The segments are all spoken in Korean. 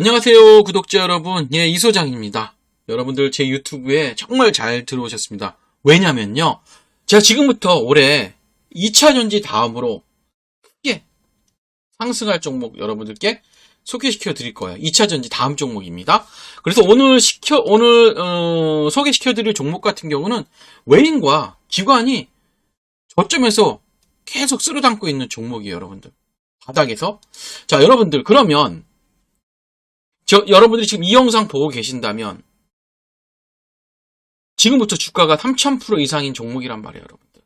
안녕하세요, 구독자 여러분. 예, 이소장입니다. 여러분들 제 유튜브에 정말 잘 들어오셨습니다. 왜냐면요. 제가 지금부터 올해 2차 전지 다음으로 크게 상승할 종목 여러분들께 소개시켜 드릴 거예요. 2차 전지 다음 종목입니다. 그래서 오늘 시켜, 오늘, 어, 소개시켜 드릴 종목 같은 경우는 외인과 기관이 저점에서 계속 쓸어 담고 있는 종목이에요, 여러분들. 바닥에서. 자, 여러분들, 그러면 저, 여러분들이 지금 이 영상 보고 계신다면, 지금부터 주가가 3000% 이상인 종목이란 말이에요, 여러분들.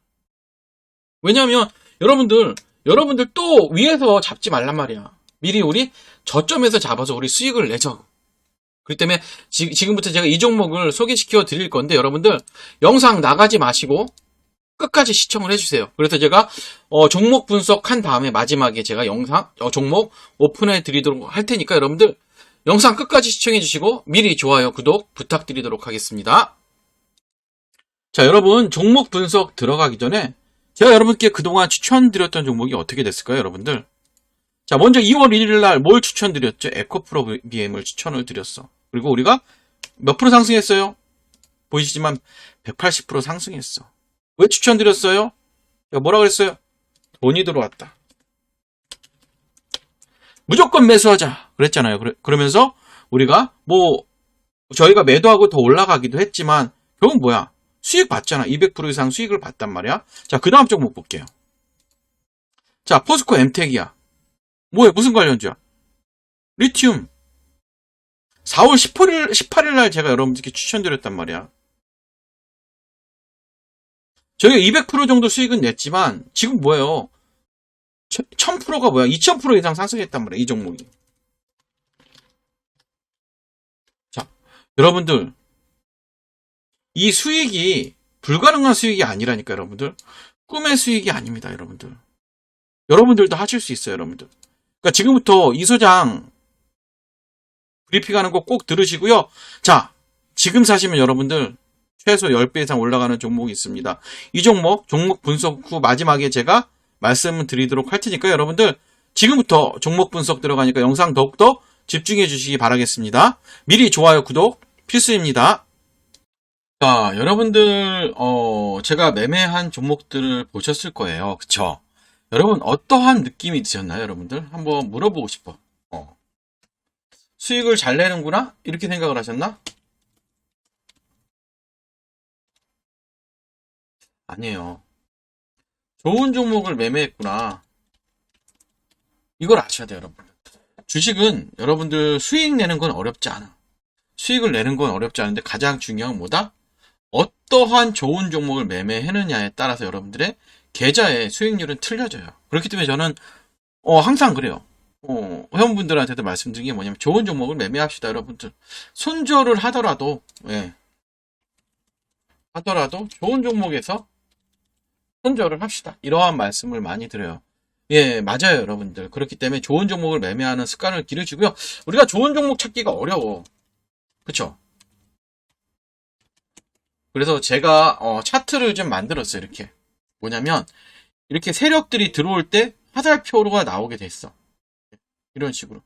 왜냐하면, 여러분들, 여러분들 또 위에서 잡지 말란 말이야. 미리 우리 저점에서 잡아서 우리 수익을 내죠. 그렇기 때문에 지, 지금부터 제가 이 종목을 소개시켜 드릴 건데, 여러분들, 영상 나가지 마시고, 끝까지 시청을 해주세요. 그래서 제가 어, 종목 분석한 다음에 마지막에 제가 영상 어, 종목 오픈해 드리도록 할 테니까 여러분들 영상 끝까지 시청해 주시고 미리 좋아요, 구독 부탁드리도록 하겠습니다. 자, 여러분 종목 분석 들어가기 전에 제가 여러분께 그동안 추천드렸던 종목이 어떻게 됐을까요, 여러분들? 자, 먼저 2월 1일 날 뭘 추천드렸죠? 에코프로 BM을 추천을 드렸어. 그리고 우리가 몇 프로 상승했어요? 보이시지만 180% 상승했어. 왜 추천드렸어요? 뭐라 그랬어요? 돈이 들어왔다. 무조건 매수하자. 그랬잖아요. 그러, 면서 우리가 뭐 저희가 매도하고 더 올라가기도 했지만 결국 뭐야? 수익 봤잖아. 200% 이상 수익을 봤단 말이야. 자, 그 다음 종목 볼게요. 자, 포스코 엠텍이야. 뭐야? 무슨 관련주야? 리튬. 4월 18일, 18일 날 제가 여러분들께 추천드렸단 말이야. 저희가 200% 정도 수익은 냈지만, 지금 뭐예요? 1000%가 뭐야? 2000% 이상 상승했단 말이야, 이 종목이. 자, 여러분들. 이 수익이 불가능한 수익이 아니라니까, 여러분들. 꿈의 수익이 아닙니다, 여러분들. 여러분들도 하실 수 있어요, 여러분들. 그러니까 지금부터 이 소장 브리핑하는 거 꼭 들으시고요. 자, 지금 사시면 여러분들 최소 10배 이상 올라가는 종목이 있습니다. 이 종목, 종목 분석 후 마지막에 제가 말씀을 드리도록 할 테니까 여러분들 지금부터 종목 분석 들어가니까 영상 더욱더 집중해 주시기 바라겠습니다. 미리 좋아요, 구독 필수입니다. 자, 여러분들, 어, 제가 매매한 종목들을 보셨을 거예요. 그쵸? 여러분, 어떠한 느낌이 드셨나요, 여러분들? 한번 물어보고 싶어. 어. 수익을 잘 내는구나? 이렇게 생각을 하셨나? 아니에요. 좋은 종목을 매매했구나. 이걸 아셔야 돼요, 여러분. 주식은 여러분들 수익 내는 건 어렵지 않아. 수익을 내는 건 어렵지 않은데 가장 중요한 건 뭐다? 어떠한 좋은 종목을 매매했느냐에 따라서 여러분들의 계좌의 수익률은 틀려져요. 그렇기 때문에 저는 어, 항상 그래요. 어, 회원분들한테도 말씀드린 게 뭐냐면 좋은 종목을 매매합시다, 여러분들. 손절을 하더라도 예. 하더라도 좋은 종목에서 손절을 합시다. 이러한 말씀을 많이 드려요. 예, 맞아요, 여러분들. 그렇기 때문에 좋은 종목을 매매하는 습관을 기르시고요. 우리가 좋은 종목 찾기가 어려워. 그쵸? 그래서 제가 어, 차트를 좀 만들었어요, 이렇게. 뭐냐면, 이렇게 세력들이 들어올 때 화살표가 나오게 됐어. 이런 식으로.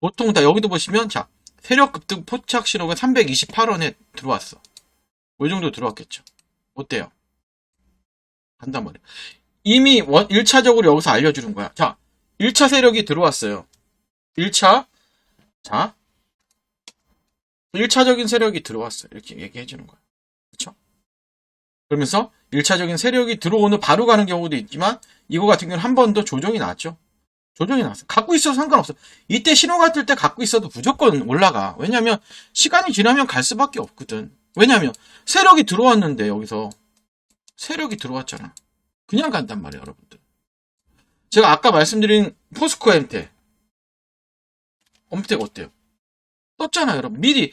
보통 다 여기도 보시면, 자, 세력 급등 포착 신호가 328원에 들어왔어. 이 정도 들어왔겠죠. 어때요? 한단 말이에요. 이미 원, 1차적으로 여기서 알려주는 거야. 자, 1차 세력이 들어왔어요. 1차, 자, 1차적인 세력이 들어왔어요. 이렇게 얘기해 주는 거야. 그쵸? 그러면서 1차적인 세력이 들어오는 바로 가는 경우도 있지만, 이거 같은 경우는 한 번 더 조정이 나왔죠. 조정이 나왔어. 갖고 있어도 상관없어. 이때 신호가 뜰 때 갖고 있어도 무조건 올라가. 왜냐면, 시간이 지나면 갈 수밖에 없거든. 왜냐면, 세력이 들어왔는데, 여기서. 세력이 들어왔잖아. 그냥 간단 말이에요, 여러분들. 제가 아까 말씀드린 포스코 엠텍. 엠텍 어때요? 떴잖아요, 여러분. 미리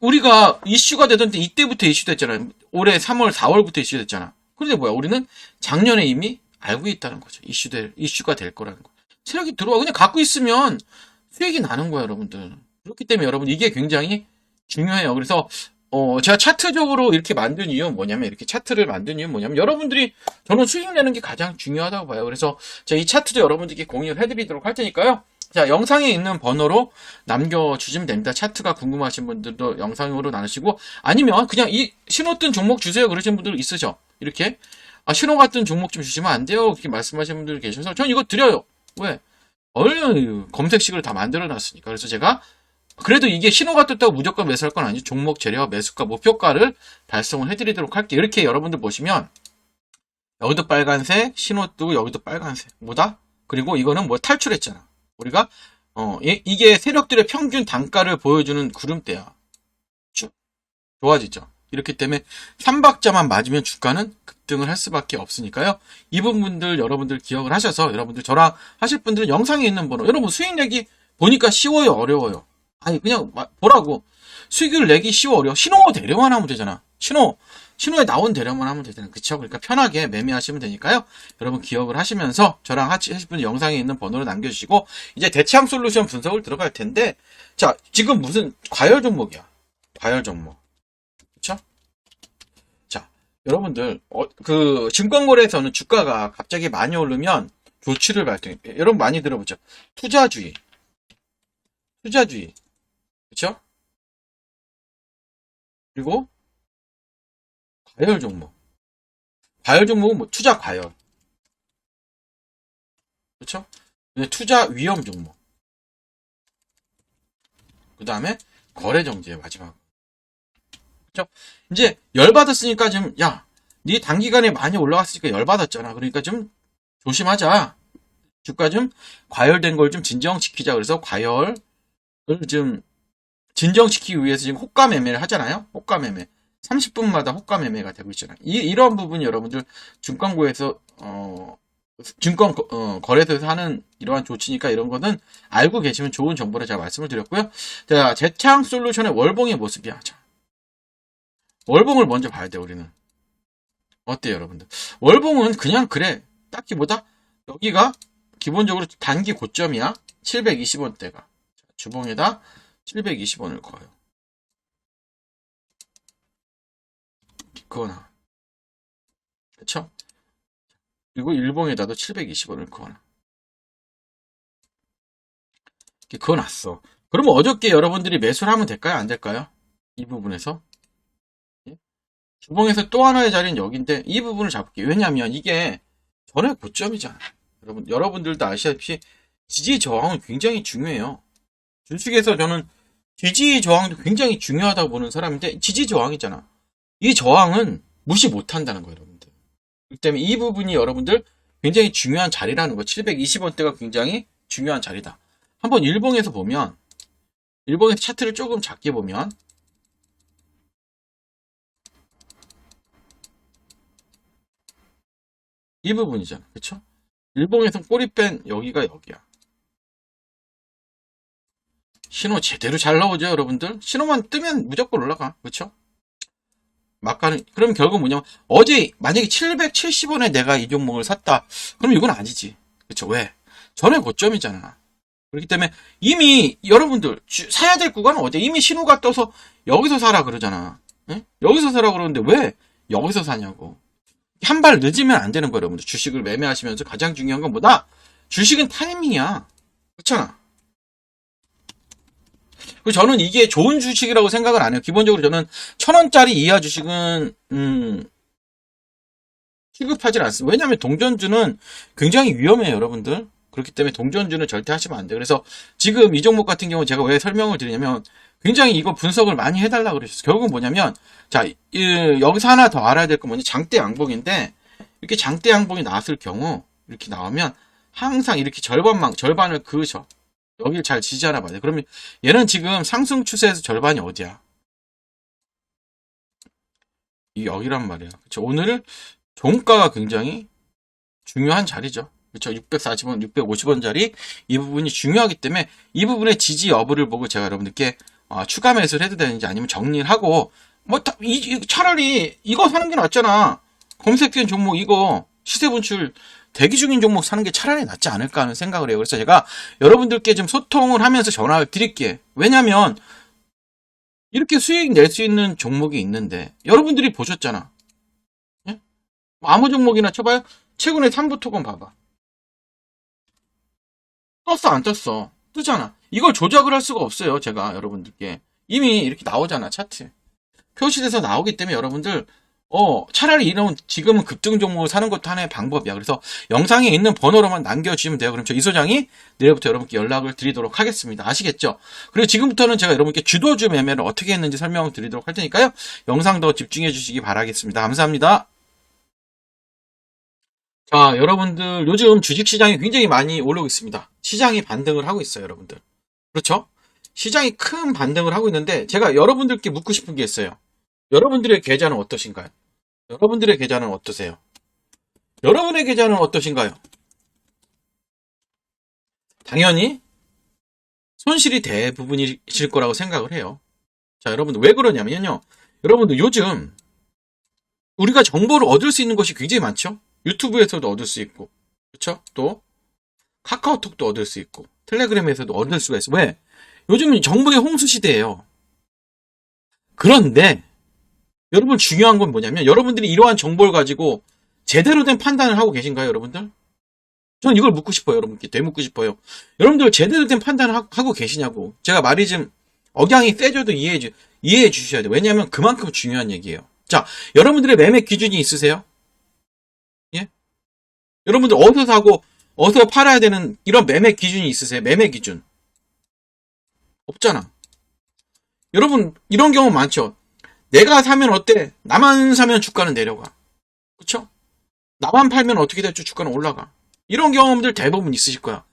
우리가 이슈가 되던 때 이때부터 이슈됐잖아요. 올해 3월, 4월부터 이슈됐잖아. 그런데 뭐야? 우리는 작년에 이미 알고 있다는 거죠. 이슈될 이슈가 될 거라는 거. 세력이 들어와 그냥 갖고 있으면 수익이 나는 거야, 여러분들. 그렇기 때문에 여러분 이게 굉장히 중요해요. 그래서 어, 제가 차트적으로 이렇게 만든 이유는 뭐냐면, 이렇게 차트를 만든 이유는 뭐냐면, 여러분들이, 저는 수익 내는 게 가장 중요하다고 봐요. 그래서 제가 이 차트도 여러분들께 공유를 해드리도록 할 테니까요. 자, 영상에 있는 번호로 남겨주시면 됩니다. 차트가 궁금하신 분들도 영상으로 나누시고, 아니면 그냥 이 신호 뜬 종목 주세요. 그러신 분들 있으죠? 이렇게. 아, 신호 같은 종목 좀 주시면 안 돼요. 그렇게 말씀하시는 분들 계셔서, 전 이거 드려요. 왜? 얼른 검색식을 다 만들어 놨으니까. 그래서 제가, 그래도 이게 신호가 떴다고 무조건 매수할 건 아니죠. 종목 재료와 매수가 목표가를 달성을 해드리도록 할게요. 이렇게 여러분들 보시면, 여기도 빨간색, 신호 뜨고 여기도 빨간색. 뭐다? 그리고 이거는 뭐 탈출했잖아. 우리가 어 이- 이게 세력들의 평균 단가를 보여주는 구름대야. 쭉 좋아지죠. 이렇기 때문에 3박자만 맞으면 주가는 급등을 할 수밖에 없으니까요. 이 부분들 여러분들 기억을 하셔서 여러분들 저랑 하실 분들은 영상에 있는 번호 여러분 수익 내기 보니까 쉬워요 어려워요. 아니 그냥 마- 보라고 수익을 내기 쉬워 어려워 신호 대려만 하면 되잖아. 신호 신호에 나온 대려만 하면 되잖아요. 그쵸? 그러니까 편하게 매매하시면 되니까요. 여러분 기억을 하시면서 저랑 하실 분 영상에 있는 번호를 남겨주시고 이제 대창 솔루션 분석을 들어갈 텐데 자 지금 무슨 과열 종목이야. 과열 종목. 그쵸? 자 여러분들 어, 그 증권거래에서는 주가가 갑자기 많이 오르면 조치를 발동해. 여러분 많이 들어보죠. 투자주의. 투자주의. 그쵸? 그리고 과열 종목. 과열 종목은 뭐 투자 과열. 그렇죠? 투자 위험 종목. 그 다음에 거래 정제 마지막. 그렇죠? 이제 열 받았으니까 좀 야, 네 단기간에 많이 올라갔으니까 열 받았잖아. 그러니까 좀 조심하자. 주가 좀 과열된 걸 좀 진정시키자. 그래서 과열을 좀 진정시키기 위해서 지금 호가 매매를 하잖아요. 호가 매매. 30분마다 호가 매매가 되고 있잖아요. 이, 이런 부분이 여러분들 증권고에서, 어, 증권, 거- 어, 거래소에서 하는 이러한 조치니까 이런 거는 알고 계시면 좋은 정보를 제가 말씀을 드렸고요. 자, 재창 솔루션의 월봉의 모습이야. 자, 월봉을 먼저 봐야 돼, 우리는. 어때요, 여러분들? 월봉은 그냥 그래. 딱히 뭐다? 여기가 기본적으로 단기 고점이야. 720원대가. 주봉에다 720원을 거요. 그거나. 그쵸? 그리고 일봉에다도 720원을 그거나. 이렇게 그어놨어. 그러면 어저께 여러분들이 매수를 하면 될까요? 안 될까요? 이 부분에서. 예? 주봉에서 또 하나의 자리는 여기인데 이 부분을 잡을게요. 왜냐하면 이게 전의 고점이잖아요. 여러분, 여러분들도 아시다시피 지지 저항은 굉장히 중요해요. 주식에서 저는 지지 저항도 굉장히 중요하다고 보는 사람인데 지지 저항이잖아. 이 저항은 무시 못한다는 거예요, 여러분들. 그렇기 때문에 이 부분이 여러분들 굉장히 중요한 자리라는 거. 720원대가 굉장히 중요한 자리다. 한번 일봉에서 보면 일봉에서 차트를 조금 작게 보면 이 부분이잖아. 그쵸? 일봉에서 꼬리 뺀 여기가 여기야. 신호 제대로 잘 나오죠, 여러분들? 신호만 뜨면 무조건 올라가. 그쵸? 막가는, 그럼 결국 뭐냐면, 어제, 만약에 770원에 내가 이 종목을 샀다. 그럼 이건 아니지. 그쵸? 왜? 전에 고점이잖아. 그렇기 때문에 이미 여러분들, 주- 사야 될 구간은 어디? 이미 신호가 떠서 여기서 사라 그러잖아. 예? 여기서 사라 그러는데 왜 여기서 사냐고. 한 발 늦으면 안 되는 거예요, 여러분들. 주식을 매매하시면서 가장 중요한 건 뭐다? 주식은 타이밍이야. 그렇잖아. 그 저는 이게 좋은 주식이라고 생각을 안 해요. 기본적으로 저는 천 원짜리 이하 주식은 음 취급하지 않습니다. 왜냐하면 동전주는 굉장히 위험해요, 여러분들. 그렇기 때문에 동전주는 절대 하시면 안 돼요. 그래서 지금 이 종목 같은 경우 제가 왜 설명을 드리냐면 굉장히 이거 분석을 많이 해달라 그러셨어요. 결국은 뭐냐면 자 이- 여기서 하나 더 알아야 될 건 뭐냐 장대 양봉인데 이렇게 장대 양봉이 나왔을 경우 이렇게 나오면 항상 이렇게 절반만 절반을 그으셔. 여기를 잘 지지하나 돼. 그러면 얘는 지금 상승 추세에서 절반이 어디야? 이 여기란 말이야. 그쵸? 오늘 종가가 굉장히 중요한 자리죠. 그쵸? 640원, 650원짜리 이 부분이 중요하기 때문에 이 부분의 지지 여부를 보고 제가 여러분들께 어, 추가 매수를 해도 되는지 아니면 정리를 하고 뭐 다- 이- 이- 차라리 이거 사는 게 낫잖아. 검색된 종목 이거 시세 분출 대기 중인 종목 사는 게 차라리 낫지 않을까 하는 생각을 해요. 그래서 제가 여러분들께 좀 소통을 하면서 전화를 드릴게. 왜냐면 이렇게 수익 낼 수 있는 종목이 있는데 여러분들이 보셨잖아. 예? 뭐 아무 종목이나 쳐봐요. 최근에 삼부토건 봐봐. 떴어 안 떴어? 뜨잖아. 이걸 조작을 할 수가 없어요. 제가 여러분들께. 이미 이렇게 나오잖아, 차트. 표시돼서 나오기 때문에 여러분들, 어, 차라리 이런 지금은 급등 종목을 사는 것도 하나의 방법이야. 그래서 영상에 있는 번호로만 남겨주시면 돼요. 그럼 저 이 소장이 내일부터 여러분께 연락을 드리도록 하겠습니다. 아시겠죠? 그리고 지금부터는 제가 여러분께 주도주 매매를 어떻게 했는지 설명을 드리도록 할 테니까요. 영상 더 집중해 주시기 바라겠습니다. 감사합니다. 자, 여러분들 요즘 주식시장이 굉장히 많이 오르고 있습니다. 시장이 반등을 하고 있어요, 여러분들. 그렇죠? 시장이 큰 반등을 하고 있는데 제가 여러분들께 묻고 싶은 게 있어요. 여러분들의 계좌는 어떠신가요? 여러분들의 계좌는 어떠세요? 여러분의 계좌는 어떠신가요? 당연히 손실이 대부분이실 거라고 생각을 해요. 자, 여러분들 왜 그러냐면요. 여러분들 요즘 우리가 정보를 얻을 수 있는 것이 굉장히 많죠? 유튜브에서도 얻을 수 있고, 그렇죠? 또 카카오톡도 얻을 수 있고, 텔레그램에서도 얻을 수가 있어. 왜? 요즘은 정보의 홍수 시대예요. 그런데 여러분 중요한 건 뭐냐면 여러분들이 이러한 정보를 가지고 제대로 된 판단을 하고 계신가요, 여러분들? 저는 이걸 묻고 싶어요, 여러분께 되묻고 싶어요. 여러분들 제대로 된 판단을 하- 하고 계시냐고. 제가 말이 좀 억양이 세져도 이해해 주 이해해 주셔야 돼요. 왜냐하면 그만큼 중요한 얘기예요. 자, 여러분들의 매매 기준이 있으세요? 예? 여러분들 어디서 사고 어디서 팔아야 되는 이런 매매 기준이 있으세요? 매매 기준. 없잖아. 여러분 이런 경우 많죠. 내가 사면 어때? 나만 사면 주가는 내려가. 그쵸? 나만 팔면 어떻게 될지 주가는 올라가. 이런 경험들 대부분 있으실 거야.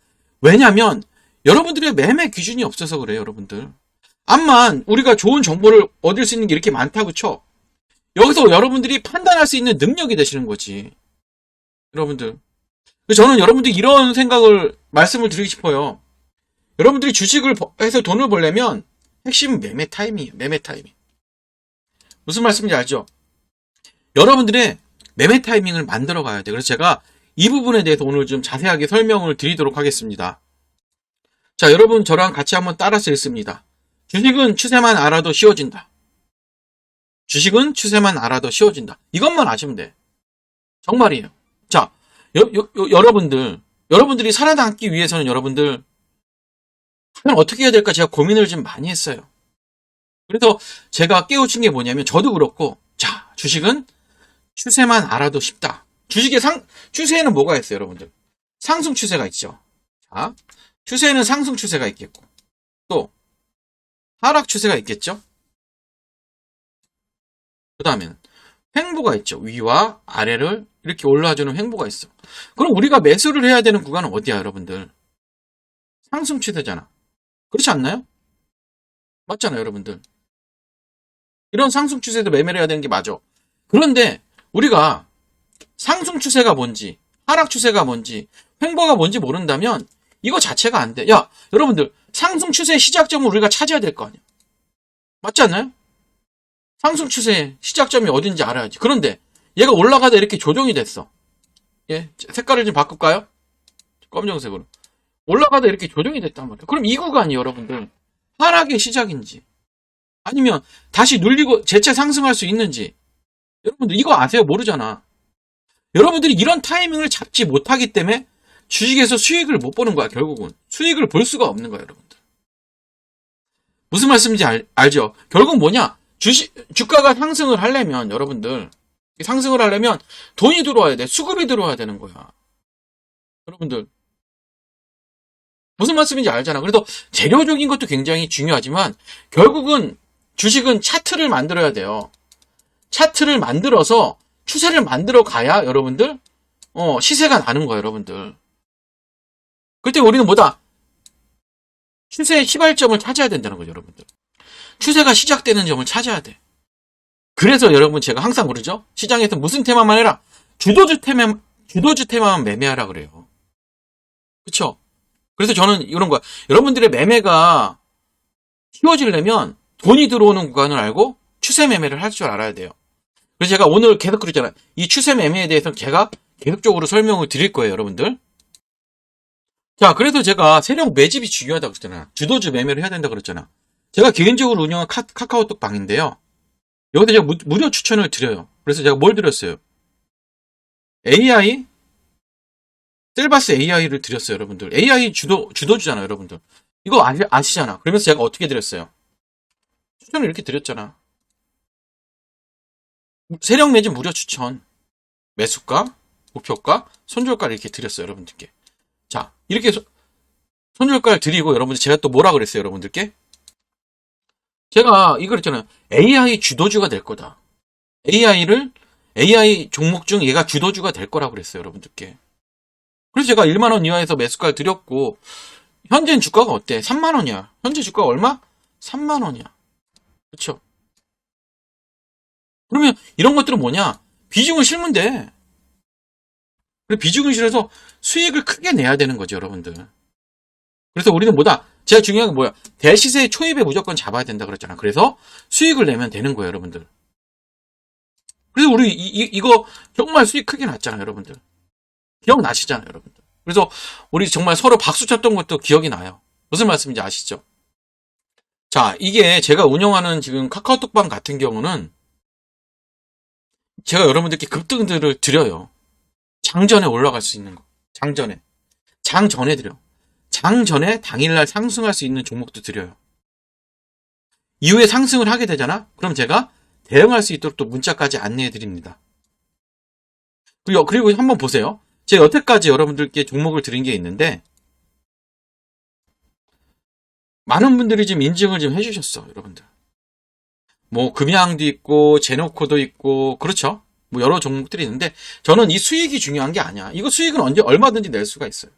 왜냐면 여러분들의 매매 기준이 없어서 그래요, 여러분들. 암만 우리가 좋은 정보를 얻을 수 있는 게 이렇게 많다고 쳐. 여기서 여러분들이 판단할 수 있는 능력이 되시는 거지. 여러분들. 저는 여러분들이 이런 생각을 말씀을 드리고 싶어요. 여러분들이 주식을 버- 해서 돈을 벌려면 핵심은 매매 타임이에요. 매매 타이밍. 무슨 말씀인지 알죠? 여러분들의 매매 타이밍을 만들어 가야 돼. 그래서 제가 이 부분에 대해서 오늘 좀 자세하게 설명을 드리도록 하겠습니다. 자, 여러분 저랑 같이 한번 따라서 읽습니다. 주식은 추세만 알아도 쉬워진다. 주식은 추세만 알아도 쉬워진다. 이것만 아시면 돼. 정말이에요. 자, 여, 여, 여- 여러분들, 여러분들이 살아남기 위해서는 여러분들, 하면 어떻게 해야 될까 제가 고민을 좀 많이 했어요. 그래서 제가 깨우친 게 뭐냐면, 저도 그렇고, 자, 주식은 추세만 알아도 쉽다. 주식의 상, 추세에는 뭐가 있어요, 여러분들? 상승 추세가 있죠. 자, 추세에는 상승 추세가 있겠고, 또, 하락 추세가 있겠죠? 그 다음에는, 횡보가 있죠. 위와 아래를 이렇게 올라주는 횡보가 있어. 그럼 우리가 매수를 해야 되는 구간은 어디야, 여러분들? 상승 추세잖아. 그렇지 않나요? 맞잖아요, 여러분들. 이런 상승 추세도 매매를 해야 되는 게 맞아. 그런데 우리가 상승 추세가 뭔지, 하락 추세가 뭔지, 횡보가 뭔지 모른다면 이거 자체가 안 돼. 야, 여러분들, 상승 추세의 시작점을 우리가 찾아야 될 거 아니야. 맞지 않나요? 상승 추세의 시작점이 어딘지 알아야지. 그런데 얘가 올라가다 이렇게 조정이 됐어. 예, 색깔을 좀 바꿀까요? 검정색으로. 올라가다 이렇게 조정이 됐단 말이에요. 그럼 이 구간이 여러분들 하락의 시작인지 아니면 다시 눌리고 재차 상승할 수 있는지 여러분들 이거 아세요? 모르잖아. 여러분들이 이런 타이밍을 잡지 못하기 때문에 주식에서 수익을 못 보는 거야, 결국은. 수익을 볼 수가 없는 거야, 여러분들. 무슨 말씀인지 알, 알죠? 결국 뭐냐? 주식, 주가가 상승을 하려면, 여러분들, 상승을 하려면 돈이 들어와야 돼. 수급이 들어와야 되는 거야. 여러분들. 무슨 말씀인지 알잖아. 그래도 재료적인 것도 굉장히 중요하지만, 결국은 주식은 차트를 만들어야 돼요. 차트를 만들어서 추세를 만들어 가야 여러분들 어, 시세가 나는 거예요, 여러분들. 그때 우리는 뭐다? 추세의 시발점을 찾아야 된다는 거죠, 여러분들. 추세가 시작되는 점을 찾아야 돼. 그래서 여러분 제가 항상 그러죠? 시장에서 무슨 테마만 해라. 주도주 테마, 주도주 테마만 매매하라 그래요. 그쵸? 그래서 저는 이런 거야. 여러분들의 매매가 쉬워지려면 돈이 들어오는 구간을 알고 추세 매매를 할 줄 알아야 돼요. 그래서 제가 오늘 계속 그러잖아요. 이 추세 매매에 대해서 제가 계속적으로 설명을 드릴 거예요, 여러분들. 자, 그래서 제가 세력 매집이 중요하다고 했잖아요. 주도주 매매를 해야 된다고 그랬잖아. 제가 개인적으로 운영한 카, 카오톡 방인데요. 여기다 제가 무, 무료 추천을 드려요. 그래서 제가 뭘 드렸어요? AI? 셀바스 AI를 드렸어요, 여러분들. AI 주도, 주도주잖아요, 여러분들. 이거 아시, 아시잖아. 그러면서 제가 어떻게 드렸어요? 추천을 이렇게 드렸잖아. 세력 매진 무료 추천. 매수가, 목표가, 손절가를 이렇게 드렸어요, 여러분들께. 자, 이렇게 소- 손절가를 드리고 여러분들 제가 또 뭐라 그랬어요, 여러분들께? 제가 이거 그랬잖아요. AI 주도주가 될 거다. AI를 AI 종목 중 얘가 주도주가 될 거라고 그랬어요, 여러분들께. 그래서 제가 1만 원 이하에서 매수가를 드렸고 현재 주가가 어때? 3만 원이야. 현재 주가가 얼마? 3만 원이야. 그렇죠? 그러면 이런 것들은 뭐냐? 비중을. 그리고 비중을 실어서 수익을 크게 내야 되는 거죠, 여러분들. 그래서 우리는 뭐다? 제가 중요한 건 뭐야? 대시세 초입에 무조건 잡아야 된다 그랬잖아. 그래서 수익을 내면 되는 거예요, 여러분들. 그래서 우리 이, 이, 거 정말 수익 크게 났잖아요, 여러분들. 기억나시잖아요, 여러분들. 그래서 우리 정말 서로 박수 쳤던 것도 기억이 나요. 무슨 말씀인지 아시죠? 자, 이게 제가 운영하는 지금 카카오톡방 같은 경우는 제가 여러분들께 급등들을 드려요. 장전에 올라갈 수 있는 거. 장전에. 장전에 드려. 장전에 당일날 상승할 수 있는 종목도 드려요. 이후에 상승을 하게 되잖아? 그럼 제가 대응할 수 있도록 또 문자까지 안내해 드립니다. 그리고, 그리고 한번 보세요. 제가 여태까지 여러분들께 종목을 드린 게 있는데, 많은 분들이 지금 인증을 좀 해주셨어, 여러분들. 뭐, 금양도 있고, 제노코도 있고, 그렇죠? 뭐, 여러 종목들이 있는데, 저는 이 수익이 중요한 게 아니야. 이거 수익은 언제, 얼마든지 낼 수가 있어요.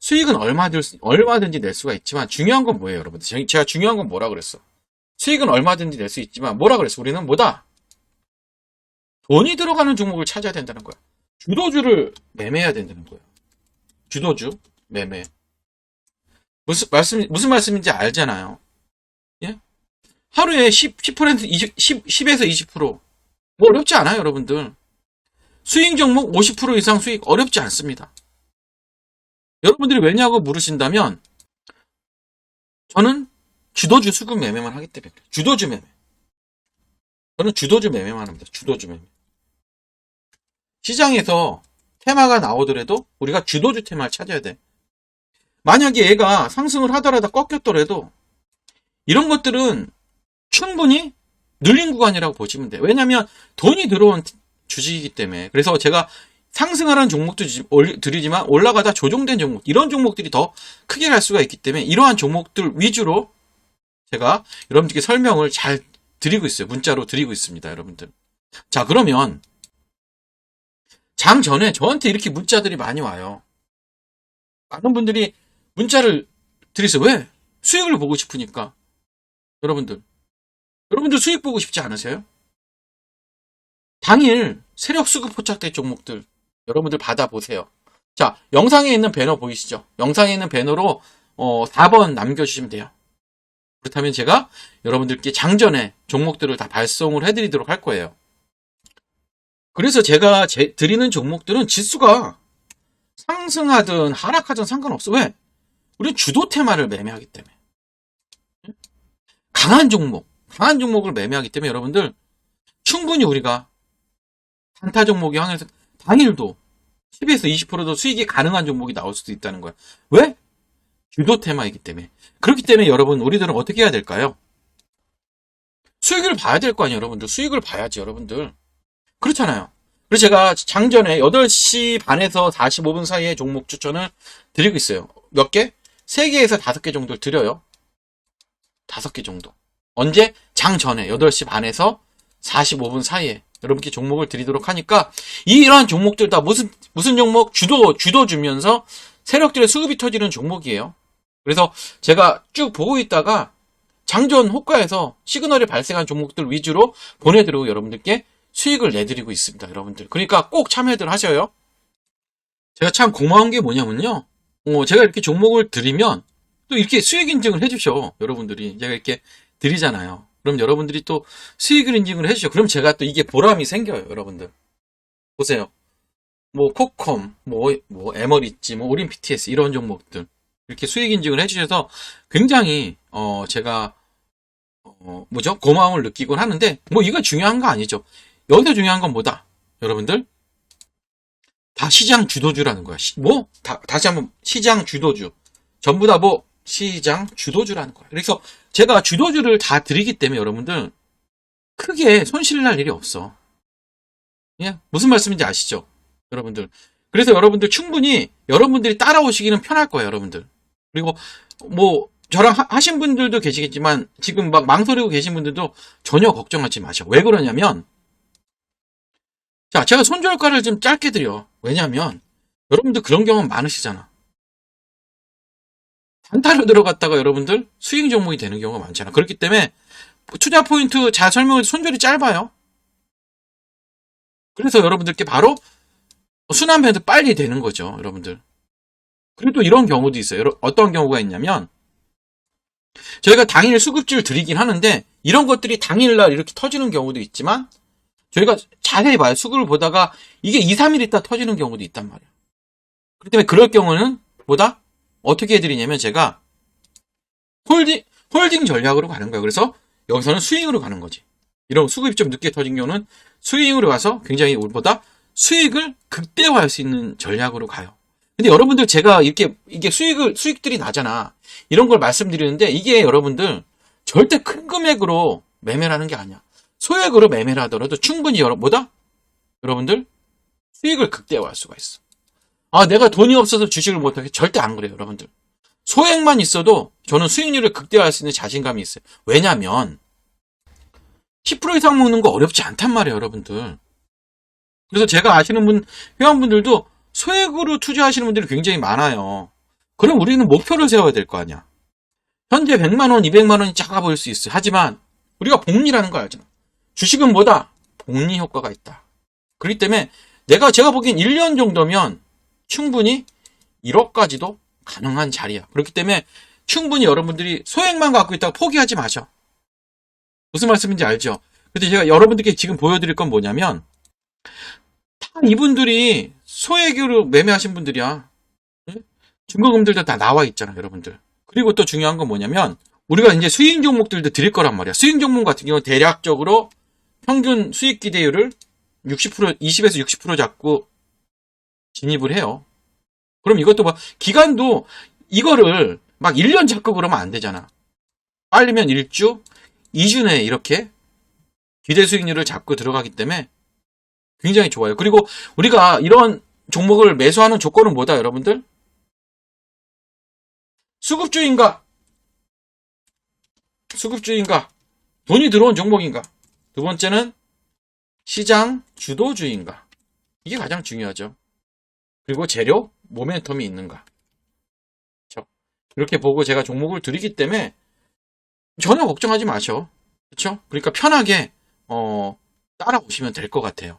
수익은 얼마든지, 얼마든지 낼 수가 있지만, 중요한 건 뭐예요, 여러분들? 제- 제가 중요한 건 뭐라 그랬어? 수익은 얼마든지 낼 수 있지만, 뭐라 그랬어? 우리는 뭐다? 돈이 들어가는 종목을 찾아야 된다는 거야. 주도주를 매매해야 된다는 거예요. 주도주, 매매. 무슨 말씀, 무슨 말씀인지 알잖아요. 예? 하루에 10, 10%, 20, 10, 10에서 20%. 뭐 어렵지 않아요, 여러분들. 수익 종목 50% 이상 수익 어렵지 않습니다. 여러분들이 왜냐고 물으신다면, 저는 주도주 수급 매매만 하기 때문에. 주도주 매매. 저는 주도주 매매만 합니다. 주도주 매매. 시장에서 테마가 나오더라도 우리가 주도주 테마를 찾아야 돼. 만약에 얘가 상승을 하더라도 꺾였더라도 이런 것들은 충분히 눌린 구간이라고 보시면 돼요. 왜냐하면 돈이 들어온 주식이기 때문에. 그래서 제가 상승하는 종목도 드리지만 올라가다 조정된 종목, 이런 종목들이 더 크게 갈 수가 있기 때문에 이러한 종목들 위주로 제가 여러분들께 설명을 잘 드리고 있어요. 문자로 드리고 있습니다, 여러분들. 자, 그러면 장 전에 저한테 이렇게 문자들이 많이 와요. 많은 분들이 문자를 드리세요. 왜? 수익을 보고 싶으니까. 여러분들. 여러분들 수익 보고 싶지 않으세요? 당일 세력 수급 포착된 종목들 여러분들 받아보세요. 자, 영상에 있는 배너 보이시죠? 영상에 있는 배너로 어, 4번 남겨주시면 돼요. 그렇다면 제가 여러분들께 장전에 종목들을 다 발송을 해드리도록 할 거예요. 그래서 제가 제- 드리는 종목들은 지수가 상승하든 하락하든 상관없어. 왜? 우리는 주도 테마를 매매하기 때문에. 강한 종목, 강한 종목을 매매하기 때문에 여러분들 충분히 우리가 단타 종목이 항해서 당일도 10에서 20%도 수익이 가능한 종목이 나올 수도 있다는 거야. 왜? 주도 테마이기 때문에. 그렇기 때문에 여러분, 우리들은 어떻게 해야 될까요? 수익을 봐야 될 거 아니에요, 여러분들. 수익을 봐야지, 여러분들. 그렇잖아요. 그래서 제가 장전에 8시 반에서 45분 사이에 종목 추천을 드리고 있어요. 몇 개? 3개에서 5개 정도를 드려요. 5개 정도. 언제? 장 전에 8시 반에서 45분 사이에 여러분께 종목을 드리도록 하니까 이러한 종목들 다 무슨 무슨 종목 주도 주도 주면서 세력들의 수급이 터지는 종목이에요. 그래서 제가 쭉 보고 있다가 장전 호가에서 시그널이 발생한 종목들 위주로 보내드리고 여러분들께 수익을 내드리고 있습니다, 여러분들. 그러니까 꼭 참여들 하셔요. 제가 참 고마운 게 뭐냐면요. 어, 제가 이렇게 종목을 드리면 또 이렇게 수익 인증을 해주셔, 여러분들이. 제가 이렇게 드리잖아요. 그럼 여러분들이 또 수익을 인증을 해주셔. 그럼 제가 또 이게 보람이 생겨요, 여러분들. 보세요. 뭐, 코컴, 뭐, 뭐, 에머리지, 뭐, 오린 PTS, 이런 종목들. 이렇게 수익 인증을 해주셔서 굉장히, 어, 제가, 어, 뭐죠? 고마움을 느끼곤 하는데, 뭐, 이건 중요한 거 아니죠. 여기서 중요한 건 뭐다? 여러분들? 다 시장 주도주라는 거야. 시- 뭐? 다, 다시 한번, 시장 주도주. 전부 다 뭐, 시장 주도주라는 거예요. 그래서 제가 주도주를 다 드리기 때문에 여러분들 크게 손실 날 일이 없어. 예? 무슨 말씀인지 아시죠? 여러분들. 그래서 여러분들 충분히 여러분들이 따라오시기는 편할 거예요, 여러분들. 그리고 뭐 저랑 하- 하신 분들도 계시겠지만 지금 막 망설이고 계신 분들도 전혀 걱정하지 마셔. 왜 그러냐면 자, 제가 손절가를 좀 짧게 드려. 왜냐면 여러분들 그런 경험 많으시잖아. 단타로 들어갔다가 여러분들 수익 종목이 되는 경우가 많잖아. 그렇기 때문에 투자 포인트 잘 설명을 손절이 짧아요. 그래서 여러분들께 바로 순환 배도 빨리 되는 거죠, 여러분들. 그리고 또 이런 경우도 있어요. 어떤 경우가 있냐면 저희가 당일 수급주를 드리긴 하는데 이런 것들이 당일날 이렇게 터지는 경우도 있지만 저희가 자세히 봐요. 수급을 보다가 이게 2, 3일 있다 터지는 경우도 있단 말이에요. 그렇기 때문에 그럴 경우는 뭐다? 어떻게 해드리냐면 제가 홀딩, 홀딩 전략으로 가는 거예요. 그래서 여기서는 스윙으로 가는 거지. 이런 수급이 좀 늦게 터진 경우는 스윙으로 가서 굉장히 우리보다 수익을 극대화할 수 있는 전략으로 가요. 근데 여러분들 제가 이렇게 이게 수익을 수익들이 나잖아. 이런 걸 말씀드리는데 이게 여러분들 절대 큰 금액으로 매매를 하는 게 아니야. 소액으로 매매를 하더라도 충분히 여러 뭐다? 여러분들 수익을 극대화할 수가 있어. 아, 내가 돈이 없어서 주식을 못하게 절대 안 그래요, 여러분들. 소액만 있어도 저는 수익률을 극대화할 수 있는 자신감이 있어요. 왜냐면 10% 이상 먹는 거 어렵지 않단 말이에요, 여러분들. 그래서 제가 아시는 분, 회원분들도 소액으로 투자하시는 분들이 굉장히 많아요. 그럼 우리는 목표를 세워야 될 거 아니야. 현재 100만 원, 200만 원이 작아 보일 수 있어요. 하지만 우리가 복리라는 거 알잖아. 주식은 뭐다? 복리 효과가 있다. 그렇기 때문에 내가 제가 보기엔 1년 정도면 충분히 1억까지도 가능한 자리야. 그렇기 때문에 충분히 여러분들이 소액만 갖고 있다가 포기하지 마셔. 무슨 말씀인지 알죠? 근데 제가 여러분들께 지금 보여드릴 건 뭐냐면 다 이분들이 소액으로 매매하신 분들이야. 예? 증거금들도 다 나와 있잖아, 여러분들. 그리고 또 중요한 건 뭐냐면 우리가 이제 수익 종목들도 드릴 거란 말이야. 수익 종목 같은 경우는 대략적으로 평균 수익 기대율을 60% 20에서 60% 잡고 진입을 해요. 그럼 이것도 뭐 기간도 이거를 막 1년 잡고 그러면 안 되잖아. 빨리면 1주, 2주 내에 이렇게 기대 수익률을 잡고 들어가기 때문에 굉장히 좋아요. 그리고 우리가 이런 종목을 매수하는 조건은 뭐다, 여러분들? 수급주인가? 수급주인가? 돈이 들어온 종목인가? 두 번째는 시장 주도주인가? 이게 가장 중요하죠. 그리고 재료, 모멘텀이 있는가? 그렇죠? 이렇게 보고 제가 종목을 드리기 때문에 전혀 걱정하지 마셔. 그렇죠? 그러니까 편하게 어, 따라오시면 될 것 같아요.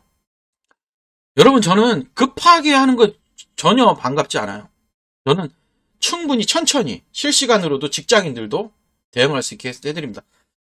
여러분 저는 급하게 하는 거 전혀 반갑지 않아요. 저는 충분히 천천히 실시간으로도 직장인들도 대응할 수 있게 해드립니다.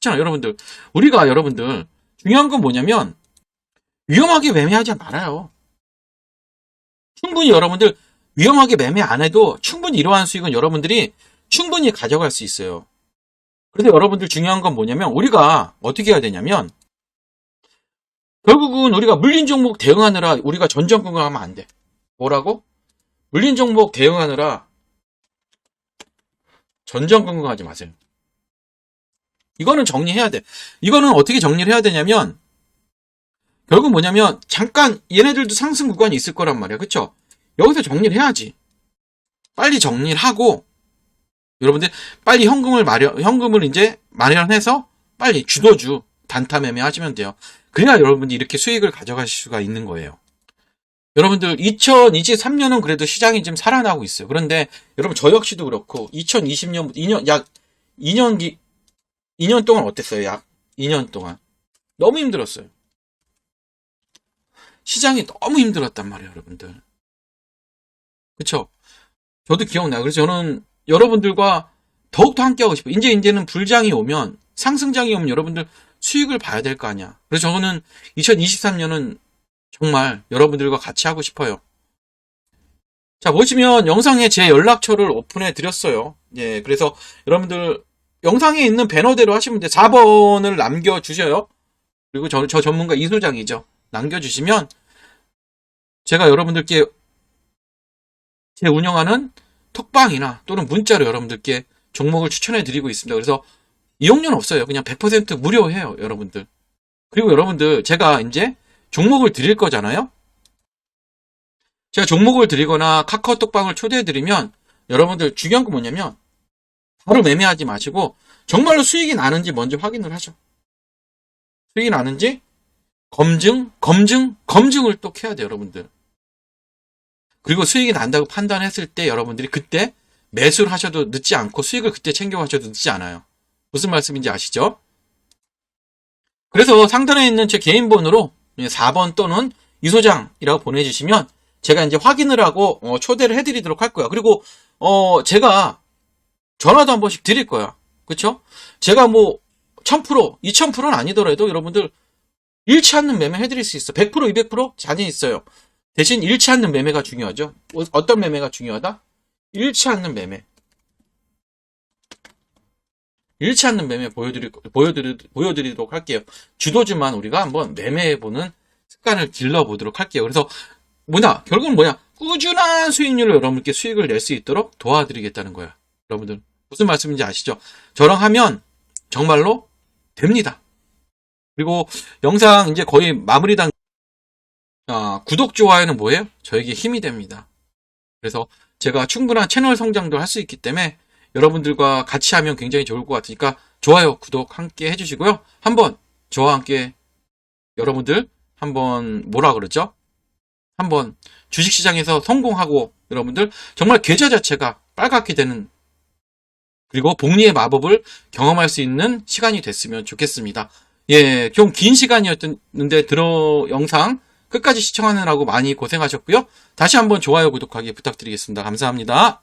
그렇잖아요, 여러분들. 우리가 여러분들 중요한 건 뭐냐면 위험하게 매매하지 말아요. 충분히 여러분들 위험하게 매매 안 해도 충분히 이러한 수익은 여러분들이 충분히 가져갈 수 있어요. 그런데 여러분들 중요한 건 뭐냐면 우리가 어떻게 해야 되냐면 결국은 우리가 물린 종목 대응하느라 우리가 전전긍긍 하면 안 돼. 뭐라고? 물린 종목 대응하느라 전전긍긍하지 마세요. 이거는 정리해야 돼. 이거는 어떻게 정리를 해야 되냐면 결국 뭐냐면 잠깐 얘네들도 상승 구간이 있을 거란 말이야. 그쵸? 여기서 정리를 해야지. 빨리 정리를 하고 여러분들 빨리 현금을 마련, 현금을 이제 마련해서 빨리 주도주 단타 매매 하시면 돼요. 그래야 여러분들이 이렇게 수익을 가져가실 수가 있는 거예요. 여러분들 2023년은 그래도 시장이 좀 살아나고 있어요. 그런데 여러분 저 역시도 그렇고 2020년 2년 약 2년 기 2년 동안 어땠어요? 약 2년 동안 너무 힘들었어요. 시장이 너무 힘들었단 말이에요, 여러분들. 그쵸? 저도 기억나요. 그래서 저는 여러분들과 더욱더 함께하고 싶어요. 이제, 이제는 불장이 오면, 상승장이 오면 여러분들 수익을 봐야 될 거 아니야. 그래서 저는 2023년은 정말 여러분들과 같이 하고 싶어요. 자, 보시면 영상에 제 연락처를 오픈해 드렸어요. 예, 그래서 여러분들 영상에 있는 배너대로 하시면 돼. 4번을 남겨주셔요. 그리고 저, 저 전문가 이소장이죠. 남겨주시면 제가 여러분들께 제 운영하는 톡방이나 또는 문자로 여러분들께 종목을 추천해 드리고 있습니다. 그래서 이용료는 없어요. 그냥 100% 무료해요, 여러분들. 그리고 여러분들 제가 이제 종목을 드릴 거잖아요. 제가 종목을 드리거나 카카오톡방을 초대해 드리면 여러분들 중요한 건 뭐냐면 바로 매매하지 마시고 정말로 수익이 나는지 먼저 확인을 하죠. 수익이 나는지 검증, 검증, 검증을 또 해야 돼요, 여러분들. 그리고 수익이 난다고 판단했을 때 여러분들이 그때 매수를 하셔도 늦지 않고 수익을 그때 챙겨가셔도 늦지 않아요. 무슨 말씀인지 아시죠? 그래서 상단에 있는 제 개인 번호로 4번 또는 이소장이라고 보내주시면 제가 이제 확인을 하고 어, 초대를 해드리도록 할 거야. 그리고 어, 제가 전화도 한 번씩 드릴 거야. 그쵸? 제가 뭐 1000%, 2000%는 아니더라도 여러분들 잃지 않는 매매 해드릴 수 있어. 100%, 200% 자신 있어요. 대신 잃지 않는 매매가 중요하죠. 어- 어떤 매매가 중요하다? 잃지 않는 매매. 잃지 않는 매매 보여드릴, 보여드리, 보여드리도록 할게요. 주도주만 우리가 한번 매매해보는 습관을 길러보도록 할게요. 그래서 뭐냐? 결국은 뭐냐? 꾸준한 수익률로 여러분께 수익을 낼 수 있도록 도와드리겠다는 거야. 여러분들. 무슨 말씀인지 아시죠? 저랑 하면 정말로 됩니다. 그리고 영상 이제 거의 마무리 단, 아, 구독, 좋아요는 뭐예요? 저에게 힘이 됩니다. 그래서 제가 충분한 채널 성장도 할 수 있기 때문에 여러분들과 같이 하면 굉장히 좋을 것 같으니까 좋아요, 구독 함께 해주시고요. 한번 저와 함께 여러분들 한번 뭐라 그러죠? 한번 주식시장에서 성공하고 여러분들 정말 계좌 자체가 빨갛게 되는 그리고 복리의 마법을 경험할 수 있는 시간이 됐으면 좋겠습니다. 예, 좀 긴 시간이었는데 들어 영상 끝까지 시청하느라고 많이 고생하셨고요. 다시 한번 좋아요, 구독하기 부탁드리겠습니다. 감사합니다.